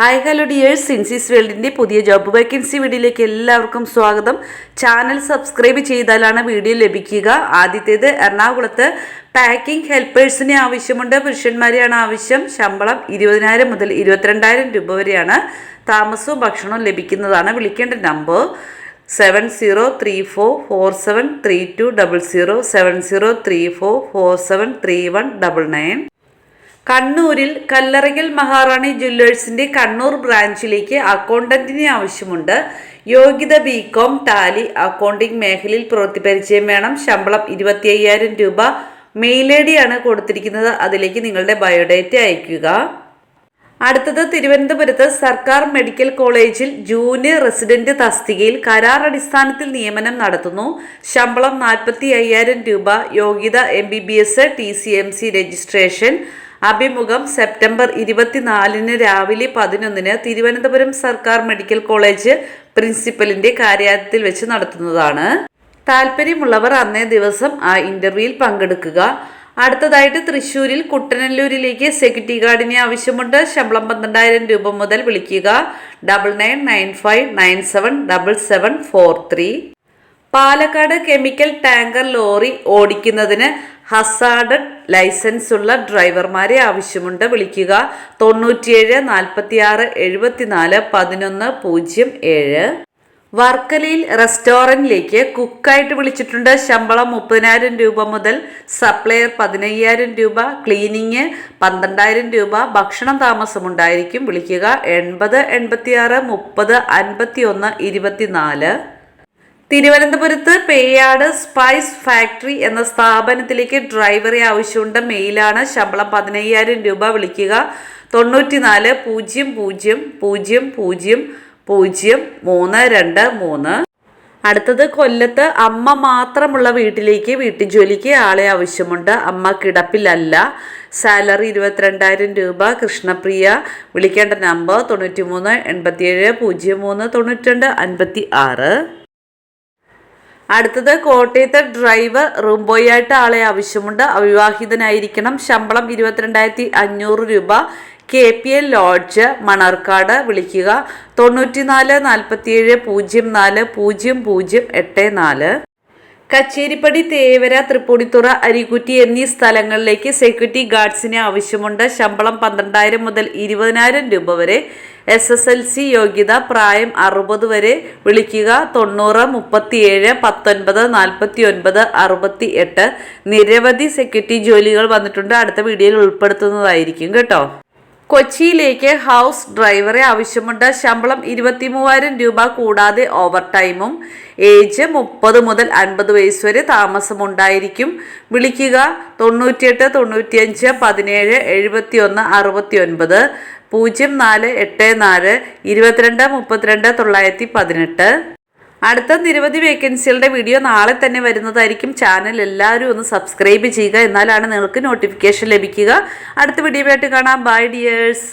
Hi hello dears സിൻസിസ് വേൾഡിന്റെ പുതിയ ജോബ് വേക്കൻസി വീഡിയോയിലേക്ക് എല്ലാവർക്കും സ്വാഗതം. ചാനൽ സബ്സ്ക്രൈബ് ചെയ്താലാണ് വീഡിയോ ലഭിക്കുക. ആദ്യത്തേത് എറണാകുളത്ത് പാക്കിംഗ് ഹെൽപ്പേഴ്സിനെ ആവശ്യമുണ്ട്. പുരുഷന്മാരെയാണ് ആവശ്യം. ശമ്പളം ഇരുപതിനായിരം മുതൽ ഇരുപത്തിരണ്ടായിരം രൂപ വരെയാണ്. താമസവും ഭക്ഷണവും ലഭിക്കുന്നതാണ്. വിളിക്കേണ്ട number seven zero three four four seven three two double zero seven zero three four four seven three one double nine കണ്ണൂരിൽ കല്ലറയ്ക്കൽ മഹാറാണി ജ്വല്ലേഴ്സിന്റെ കണ്ണൂർ ബ്രാഞ്ചിലേക്ക് അക്കൗണ്ടന്റിനെ ആവശ്യമുണ്ട്. യോഗ്യത ബി കോം ടാലി അക്കൗണ്ടിംഗ് മേഖലയിൽ പ്രവൃത്തി പരിചയം വേണം. ശമ്പളം ഇരുപത്തി അയ്യായിരം രൂപ മെയിൽ ഐ ഡി ആണ് കൊടുത്തിരിക്കുന്നത്. അതിലേക്ക് നിങ്ങളുടെ ബയോഡേറ്റ അയയ്ക്കുക. അടുത്തത് തിരുവനന്തപുരത്ത് സർക്കാർ മെഡിക്കൽ കോളേജിൽ ജൂനിയർ റെസിഡന്റ് തസ്തികയിൽ കരാർ അടിസ്ഥാനത്തിൽ നിയമനം നടത്തുന്നു. ശമ്പളം നാൽപ്പത്തി അയ്യായിരം രൂപ. യോഗ്യത M B B S T C M C registration അഭിമുഖം സെപ്റ്റംബർ ഇരുപത്തിനാലിന് രാവിലെ പതിനൊന്നിന് തിരുവനന്തപുരം സർക്കാർ മെഡിക്കൽ കോളേജ് പ്രിൻസിപ്പലിന്റെ കാര്യാലയത്തിൽ വെച്ച് നടത്തുന്നതാണ്. താല്പര്യമുള്ളവർ അന്നേ ദിവസം ആ ഇന്റർവ്യൂവിൽ പങ്കെടുക്കുക. അടുത്തതായിട്ട് തൃശ്ശൂരിൽ കുട്ടനല്ലൂരിലേക്ക് സെക്യൂരിറ്റി ഗാർഡിനെ ആവശ്യമുണ്ട്. ശമ്പളം പന്ത്രണ്ടായിരം രൂപ മുതൽ വിളിക്കുക. Double nine nine five nine seven double seven four three. Palakkad chemical tanker lorry ഓടിക്കുന്നതിന് hazard licence ഉള്ള ഡ്രൈവർമാരെ ആവശ്യമുണ്ട്. വിളിക്കുക തൊണ്ണൂറ്റിയേഴ് നാൽപ്പത്തി ആറ് എഴുപത്തിനാല് പതിനൊന്ന് പൂജ്യം ഏഴ്. വർക്കലയിൽ റെസ്റ്റോറന്റിലേക്ക് കുക്കായിട്ട് വിളിച്ചിട്ടുണ്ട്. ശമ്പളം മുപ്പതിനായിരം രൂപ മുതൽ സപ്ലയർ പതിനയ്യായിരം രൂപ ക്ലീനിങ് പന്ത്രണ്ടായിരം രൂപ ഭക്ഷണം താമസമുണ്ടായിരിക്കും. വിളിക്കുക എൺപത് എൺപത്തിയാറ് മുപ്പത് അൻപത്തി ഒന്ന് ഇരുപത്തിനാല്. തിരുവനന്തപുരത്ത് പേയാട് സ്പൈസ് ഫാക്ടറി എന്ന സ്ഥാപനത്തിലേക്ക് ഡ്രൈവറെ ആവശ്യമുണ്ട്. മെയിലാണ് ശമ്പളം പതിനയ്യായിരം രൂപ വിളിക്കുക. തൊണ്ണൂറ്റിനാല് പൂജ്യം പൂജ്യം പൂജ്യം പൂജ്യം പൂജ്യം മൂന്ന് രണ്ട് മൂന്ന്. അടുത്തത് കൊല്ലത്ത് അമ്മ മാത്രമുള്ള വീട്ടിലേക്ക് വീട്ടുജോലിക്ക് ആളെ ആവശ്യമുണ്ട്. അമ്മ കിടപ്പിലല്ല. സാലറി ഇരുപത്തിരണ്ടായിരം രൂപ. കൃഷ്ണപ്രിയ വിളിക്കേണ്ട നമ്പർ തൊണ്ണൂറ്റി മൂന്ന് എൺപത്തിയേഴ് പൂജ്യം മൂന്ന് തൊണ്ണൂറ്റി രണ്ട് അൻപത്തി ആറ് അടുത്തത് കോട്ടയത്തെ ഡ്രൈവർ റൂം ആയിട്ട് ആളെ ആവശ്യമുണ്ട്. അവിവാഹിതനായിരിക്കണം. ശമ്പളം ഇരുപത്തിരണ്ടായിരത്തി അഞ്ഞൂറ് രൂപ. K P L lodge Manarcad വിളിക്കുക. തൊണ്ണൂറ്റിനാല് നാൽപ്പത്തിയേഴ് പൂജ്യം നാല് പൂജ്യം പൂജ്യം എട്ട് നാല്. കച്ചേരിപ്പടി തേവര തൃപ്പൂണിത്തുറ അരികുറ്റി എന്നീ സ്ഥലങ്ങളിലേക്ക് സെക്യൂരിറ്റി ഗാർഡ്സിന് ആവശ്യമുണ്ട്. ശമ്പളം പന്ത്രണ്ടായിരം മുതൽ ഇരുപതിനായിരം രൂപ വരെ. എസ് എസ് എൽ സി യോഗ്യത പ്രായം അറുപത് വരെ. വിളിക്കുക തൊണ്ണൂറ് മുപ്പത്തിയേഴ് പത്തൊൻപത് നാൽപ്പത്തി ഒൻപത് അറുപത്തി എട്ട് നിരവധി സെക്യൂരിറ്റി ജോലികൾ വന്നിട്ടുണ്ട്. അടുത്ത വീഡിയോയിൽ ഉൾപ്പെടുത്തുന്നതായിരിക്കും കേട്ടോ. കൊച്ചിയിലേക്ക് ഹൗസ് ഡ്രൈവറെ ആവശ്യമുണ്ട്. ശമ്പളം ഇരുപത്തി മൂവായിരം രൂപ കൂടാതെ ഓവർ ടൈമും ഏജ് മുപ്പത് മുതൽ അൻപത് വയസ്സ് വരെ താമസമുണ്ടായിരിക്കും. വിളിക്കുക തൊണ്ണൂറ്റിയെട്ട് തൊണ്ണൂറ്റിയഞ്ച് പതിനേഴ് എഴുപത്തി ഒന്ന് അറുപത്തി ഒൻപത് പൂജ്യം നാല് എട്ട് നാല് ഇരുപത്തിരണ്ട് മുപ്പത്തിരണ്ട് തൊള്ളായിരത്തി പതിനെട്ട്. അടുത്ത നിരവധി വേക്കൻസികളുടെ വീഡിയോ നാളെ തന്നെ വരുന്നതായിരിക്കും. ചാനൽ എല്ലാവരും ഒന്ന് സബ്സ്ക്രൈബ് ചെയ്യുക. എന്നാലാണ് നിങ്ങൾക്ക് നോട്ടിഫിക്കേഷൻ ലഭിക്കുക. അടുത്ത വീഡിയോ ആയിട്ട് കാണാം. By dears